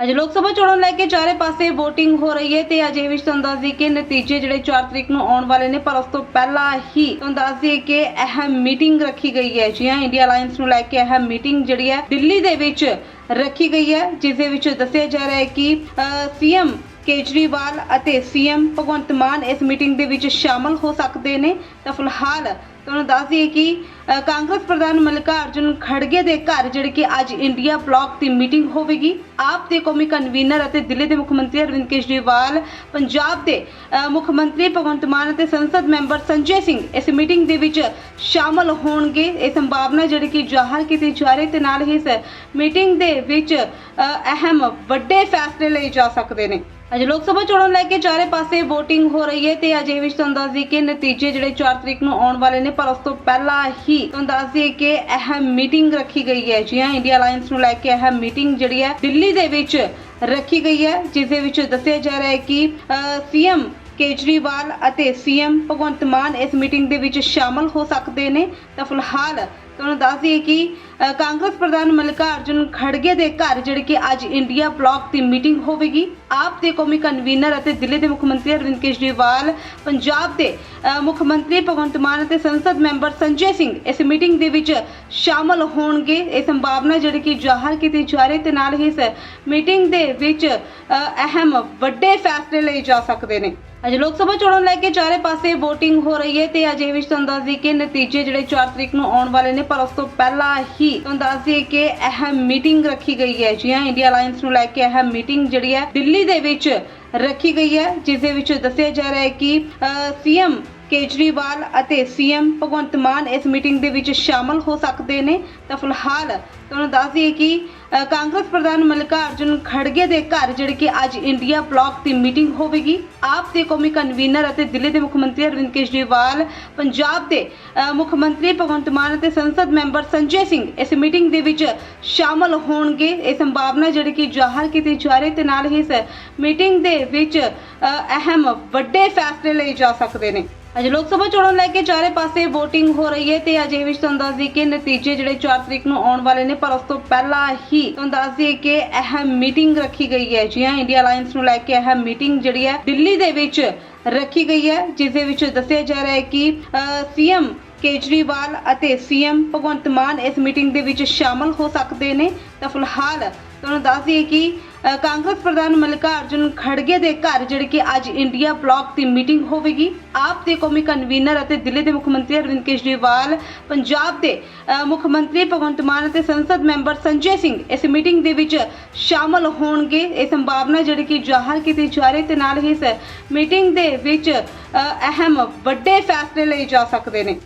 ਅੱਜ ਲੋਕ ਸਭਾ ਚੋਣਾਂ ਨੂੰ ਲੈ ਕੇ ਚਾਰੇ ਪਾਸੇ VOTING ਹੋ ਰਹੀ ਹੈ ਤੇ ਅਜੇ ਵੀ ਤੁਹਾਨੂੰ ਦੱਸ ਦਈਏ ਕਿ ਨਤੀਜੇ ਜਿਹੜੇ 4 ਤਰੀਕ ਨੂੰ ਆਉਣ ਵਾਲੇ ਨੇ, ਪਰ ਉਸ ਤੋਂ ਪਹਿਲਾਂ ਹੀ ਤੁਹਾਨੂੰ ਦੱਸ ਦਈਏ ਕਿ ਅਹਿਮ ਮੀਟਿੰਗ ਰੱਖੀ ਗਈ ਹੈ ਜੀ। ਹਾਂ ਇੰਡੀਆ ਅਲਾਈਅੰਸ ਨੂੰ ਲੈ ਕੇ ਅਹਿਮ ਮੀਟਿੰਗ ਜਿਹੜੀ ਹੈ ਦਿੱਲੀ ਦੇ ਵਿੱਚ ਰੱਖੀ ਗਈ ਹੈ, ਜਿਸ ਦੇ ਵਿੱਚ ਦੱਸਿਆ ਜਾ ਰਿਹਾ ਹੈ ਕਿ ਸੀਐਮ ਕੇਜਰੀਵਾਲ ਅਤੇ ਸੀਐਮ ਭਗਵੰਤ ਮਾਨ ਇਸ ਮੀਟਿੰਗ ਦੇ ਵਿੱਚ ਸ਼ਾਮਲ ਹੋ ਸਕਦੇ ਨੇ। ਤਾਂ ਫਿਲਹਾਲ ਤੁਹਾਨੂੰ ਦੱਸ ਦਈਏ ਕਿ ਕਾਂਗਰਸ ਪ੍ਰਧਾਨ ਮਲਿਕਾ ਅਰਜੁਨ ਖੜਗੇ ਦੇ ਘਰ ਜਿਹੜੇ ਕਿ ਅੱਜ ਇੰਡੀਆ ਬਲਾਕ ਦੀ ਮੀਟਿੰਗ ਹੋਵੇਗੀ। ਆਪ ਦੇ ਕੌਮੀ ਕਨਵੀਨਰ ਅਤੇ ਦਿੱਲੀ ਦੇ ਮੁੱਖ ਮੰਤਰੀ ਅਰਵਿੰਦ ਕੇਜਰੀਵਾਲ, ਪੰਜਾਬ ਦੇ ਮੁੱਖ ਮੰਤਰੀ ਭਗਵੰਤ ਮਾਨ ਅਤੇ ਸੰਸਦ ਮੈਂਬਰ ਸੰਜੇ ਸਿੰਘ ਇਸ ਮੀਟਿੰਗ ਦੇ ਵਿੱਚ ਸ਼ਾਮਲ ਹੋਣਗੇ। ਇਹ ਸੰਭਾਵਨਾ ਜਿਹੜੀ ਕਿ ਜ਼ਾਹਰ ਕੀਤੀ ਜਾ ਰਹੀ ਤੇ ਨਾਲ ਹੀ ਇਸ ਮੀਟਿੰਗ ਦੇ ਵਿੱਚ ਅਹਿਮ ਵੱਡੇ ਫੈਸਲੇ ਲਏ ਜਾ ਸਕਦੇ ਨੇ। ਅੱਜ ਲੋਕ ਸਭਾ ਚੋਣਾਂ ਲੈ ਕੇ ਚਾਰੇ ਪਾਸੇ VOTING ਹੋ ਰਹੀ ਹੈ ਤੇ ਅਜੇ ਵੀ ਤੁਹਾਨੂੰ ਦੱਸ ਦਈਏ ਕਿ ਨਤੀਜੇ ਜਿਹੜੇ 4 ਤਰੀਕ ਨੂੰ ਆਉਣ ਵਾਲੇ ਨੇ, ਪਰ ਉਸ ਤੋਂ ਪਹਿਲਾਂ ਹੀ ਤੁਹਾਨੂੰ ਦੱਸ ਦਈਏ ਕਿ ਅਹਿਮ ਮੀਟਿੰਗ ਰੱਖੀ ਗਈ ਹੈ ਜੀ। ਹਾਂ ਇੰਡੀਆ ਅਲਾਈਅੰਸ ਨੂੰ ਲੈ ਕੇ ਅਹਿਮ ਮੀਟਿੰਗ ਜਿਹੜੀ ਹੈ ਦਿੱਲੀ ਦੇ ਵਿੱਚ ਰੱਖੀ ਗਈ ਹੈ, ਜਿਸ ਦੇ ਵਿੱਚ ਦੱਸਿਆ ਜਾ ਰਿਹਾ ਹੈ ਕਿ ਸੀਐਮ ਕੇਜਰੀਵਾਲ ਅਤੇ ਸੀਐਮ ਭਗਵੰਤ ਮਾਨ ਇਸ ਮੀਟਿੰਗ ਦੇ ਵਿੱਚ ਸ਼ਾਮਲ ਹੋ ਸਕਦੇ ਨੇ। ਤਾਂ ਫਿਲਹਾਲ ਤੁਹਾਨੂੰ ਦੱਸ ਦਈਏ ਕਿ ਕਾਂਗਰਸ ਪ੍ਰਧਾਨ ਮਲਿਕਾ ਅਰਜੁਨ ਖੜਗੇ ਦੇ ਘਰ ਜਿਹੜੇ ਕਿ ਅੱਜ ਇੰਡੀਆ ਬਲਾਕ ਦੀ ਮੀਟਿੰਗ ਹੋਵੇਗੀ। ਆਪ ਦੇ ਕੌਮੀ ਕਨਵੀਨਰ ਅਤੇ ਦਿੱਲੀ ਦੇ ਮੁੱਖ ਮੰਤਰੀ ਅਰਵਿੰਦ ਕੇਜਰੀਵਾਲ, ਪੰਜਾਬ ਦੇ ਮੁੱਖ ਮੰਤਰੀ ਭਗਵੰਤ ਮਾਨ ਅਤੇ ਸੰਸਦ ਮੈਂਬਰ ਸੰਜੇ ਸਿੰਘ ਇਸ ਮੀਟਿੰਗ ਦੇ ਵਿੱਚ ਸ਼ਾਮਲ ਹੋਣਗੇ। ਇਹ ਸੰਭਾਵਨਾ ਜਿਹੜੀ ਕਿ ਜ਼ਾਹਰ ਕੀਤੀ ਜਾ ਰਹੀ ਤੇ ਨਾਲ ਹੀ ਇਸ ਮੀਟਿੰਗ ਦੇ ਵਿੱਚ ਅਹਿਮ ਵੱਡੇ ਫੈਸਲੇ ਲਏ ਜਾ ਸਕਦੇ ਨੇ। ਅੱਜ ਲੋਕ ਸਭਾ ਚੋਣਾਂ ਨੂੰ ਲੈ ਕੇ ਚਾਰੇ ਪਾਸੇ VOTING ਹੋ ਰਹੀ ਹੈ ਤੇ ਅਜੇ ਵੀ ਤੁਹਾਨੂੰ ਦੱਸ ਦਈਏ ਕਿ ਨਤੀਜੇ ਜਿਹੜੇ 4 ਤਰੀਕ ਨੂੰ ਆਉਣ ਵਾਲੇ ਨੇ, ਪਰ ਉਸ ਤੋਂ ਪਹਿਲਾਂ ਹੀ ਤੁਹਾਨੂੰ ਦੱਸ ਦਈਏ ਕਿ ਅਹਿਮ ਮੀਟਿੰਗ ਰੱਖੀ ਗਈ ਹੈ ਜੀ ਹਾਂ ਇੰਡੀਆ ਅਲਾਈਅੰਸ ਨੂੰ ਲੈ ਕੇ ਅਹਿਮ ਮੀਟਿੰਗ ਜਿਹੜੀ ਹੈ ਦਿੱਲੀ ਦੇ ਵਿੱਚ ਰੱਖੀ ਗਈ ਹੈ, ਜਿਸ ਦੇ ਵਿੱਚ ਦੱਸਿਆ ਜਾ ਰਿਹਾ ਹੈ ਕਿ ਸੀਐਮ ਕੇਜਰੀਵਾਲ ਅਤੇ ਸੀਐਮ ਭਗਵੰਤ ਮਾਨ ਇਸ ਮੀਟਿੰਗ ਦੇ ਵਿੱਚ ਸ਼ਾਮਲ ਹੋ ਸਕਦੇ ਨੇ। ਤਾਂ ਫਿਲਹਾਲ ਤੁਹਾਨੂੰ ਦੱਸ ਦਈਏ ਕਿ ਕਾਂਗਰਸ ਪ੍ਰਧਾਨ ਮਲਿਕਾ ਅਰਜੁਨ ਖੜਗੇ ਦੇ ਘਰ ਜਿਹੜੇ ਕਿ ਅੱਜ ਇੰਡੀਆ ਬਲਾਕ ਦੀ ਮੀਟਿੰਗ ਹੋਵੇਗੀ। ਆਪ ਦੇ ਕੌਮੀ ਕਨਵੀਨਰ ਅਤੇ ਦਿੱਲੀ ਦੇ ਮੁੱਖ ਮੰਤਰੀ ਅਰਵਿੰਦ ਕੇਜਰੀਵਾਲ, ਪੰਜਾਬ ਦੇ ਮੁੱਖ ਮੰਤਰੀ ਭਗਵੰਤ ਮਾਨ ਅਤੇ ਸੰਸਦ ਮੈਂਬਰ ਸੰਜੇ ਸਿੰਘ ਇਸ ਮੀਟਿੰਗ ਦੇ ਵਿੱਚ ਸ਼ਾਮਲ ਹੋਣਗੇ। ਇਹ ਸੰਭਾਵਨਾ ਜਿਹੜੀ ਕਿ ਜ਼ਾਹਰ ਕੀਤੀ ਜਾ ਰਹੀ ਤੇ ਨਾਲ ਹੀ ਇਸ ਮੀਟਿੰਗ ਦੇ ਵਿੱਚ ਅਹਿਮ ਵੱਡੇ ਫੈਸਲੇ ਲਏ ਜਾ ਸਕਦੇ ਨੇ। ਅੱਜ ਲੋਕ ਸਭਾ ਚੋਣਾਂ ਲੈ ਕੇ ਚਾਰੇ ਪਾਸੇ VOTING ਹੋ ਰਹੀ ਹੈ ਤੇ ਅਜੇ ਵੀ ਤੁਹਾਨੂੰ ਦੱਸ ਦਈਏ ਕਿ ਨਤੀਜੇ ਜਿਹੜੇ 4 ਤਰੀਕ ਨੂੰ ਆਉਣ ਵਾਲੇ ਨੇ, ਪਰ ਉਸ ਤੋਂ ਪਹਿਲਾਂ ਹੀ ਤੁਹਾਨੂੰ ਦੱਸ ਦਈਏ ਕਿ ਅਹਿਮ ਮੀਟਿੰਗ ਰੱਖੀ ਗਈ ਹੈ ਜੀ ਹਾਂ ਇੰਡੀਆ ਅਲਾਈਅੰਸ ਨੂੰ ਲੈ ਕੇ ਅਹਿਮ ਮੀਟਿੰਗ ਜਿਹੜੀ ਹੈ ਦਿੱਲੀ ਦੇ ਵਿੱਚ ਰੱਖੀ ਗਈ ਹੈ, ਜਿਸ ਦੇ ਵਿੱਚ ਦੱਸਿਆ ਜਾ ਰਿਹਾ ਹੈ ਕਿ ਸੀਐਮ ਕੇਜਰੀਵਾਲ ਅਤੇ ਸੀਐਮ ਭਗਵੰਤ ਮਾਨ ਇਸ ਮੀਟਿੰਗ ਦੇ ਵਿੱਚ ਸ਼ਾਮਲ ਹੋ ਸਕਦੇ ਨੇ। ਤਾਂ ਫਿਲਹਾਲ ਤੁਹਾਨੂੰ ਦੱਸ ਦਈਏ ਕਿ ਕਾਂਗਰਸ ਪ੍ਰਧਾਨ ਮਲਿਕਾ ਅਰਜੁਨ ਖੜਗੇ ਦੇ ਘਰ ਜਿਹੜੇ ਕਿ ਅੱਜ ਇੰਡੀਆ ਬਲਾਕ ਦੀ ਮੀਟਿੰਗ ਹੋਵੇਗੀ। ਆਪ ਦੇ ਕੌਮੀ ਕਨਵੀਨਰ ਅਤੇ ਦਿੱਲੀ ਦੇ ਮੁੱਖ ਮੰਤਰੀ ਅਰਵਿੰਦ ਕੇਜਰੀਵਾਲ, ਪੰਜਾਬ ਦੇ ਮੁੱਖ ਮੰਤਰੀ ਭਗਵੰਤ ਮਾਨ ਅਤੇ ਸੰਸਦ ਮੈਂਬਰ ਸੰਜੇ ਸਿੰਘ ਇਸ ਮੀਟਿੰਗ ਦੇ ਵਿੱਚ ਸ਼ਾਮਲ ਹੋਣਗੇ। ਇਹ ਸੰਭਾਵਨਾ ਜਿਹੜੀ ਕਿ ਜ਼ਾਹਰ ਕੀਤੀ ਜਾ ਰਹੀ ਤੇ ਨਾਲ ਹੀ ਇਸ ਮੀਟਿੰਗ ਦੇ ਵਿੱਚ ਅਹਿਮ ਵੱਡੇ ਫੈਸਲੇ ਲਏ ਜਾ ਸਕਦੇ ਨੇ।